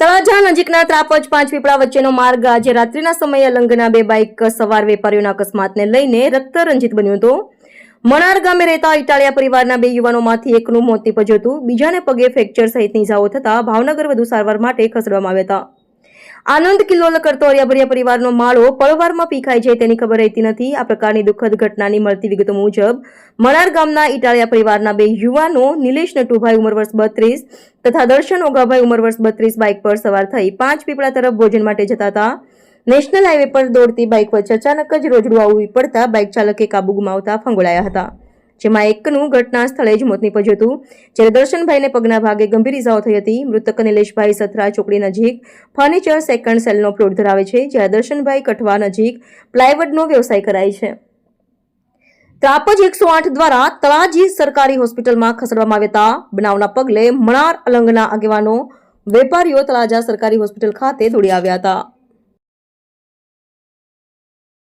તળાજા નજીકના ત્રાપજ પાંચ પીપળા વચ્ચેનો માર્ગ આજે રાત્રિના સમયે અલંગના બે બાઇક સવાર વેપારીઓના અકસ્માતને લઈને રક્તરંજિત બન્યો હતો. મણાર ગામે રહેતા ઇટાલિયા પરિવારના બે યુવાનોમાંથી એકનું મોત નીપજ્યું હતું. બીજાને પગે ફ્રેક્ચર સહિતની ઇજાઓ થતા ભાવનગર વધુ સારવાર માટે ખસેડવામાં આવ્યા હતા. આનંદ કિલ્લોલ કરતો અરિયાભર્યા પરિવારનો માળો પળવારમાં પીખાઈ જાય તેની ખબર રહેતી નથી. આ પ્રકારની દુઃખદ ઘટનાની મળતી વિગતો મુજબ, મણાર ગામના ઇટાળિયા પરિવારના બે યુવાનો, નિલેશ નટુભાઈ ઉંમર વર્ષ બત્રીસ તથા દર્શન ઓગાભાઈ ઉંમર વર્ષ બત્રીસ બાઇક પર સવાર થઈ પાંચ પીપળા તરફ ભોજન માટે જતા હતા. નેશનલ હાઈવે પર દોડતી બાઇક વચ્ચે અચાનક જ રોજડું આવી પડતા બાઇક ચાલકે કાબુ ગુમાવતા ફંગોળાયા હતા. જેમાં એકનું ઘટના સ્થળે જ મોત નીપજ્યું હતું. જ્યારે દર્શનભાઈને પગના ભાગે ગંભીર ઇજાઓ થઈ હતી, મૃતક નિલેશભાઈ સથરા ચોકડી નજીક ફર્નિચર સેકન્ડ સેલનો પ્લોટ ધરાવે છે જ્યારે દર્શનભાઈ કઠવા નજીક પ્લાયવુડનો વ્યવસાય કરાય છે. ત્રાપજ એકસો આઠ દ્વારા તળાજી સરકારી હોસ્પિટલમાં ખસેડવામાં આવ્યા બનાવના પગલે મણાર અલંગના આગેવાનો વેપારીઓ તળાજા સરકારી હોસ્પિટલ ખાતે દોડી આવ્યા હતા.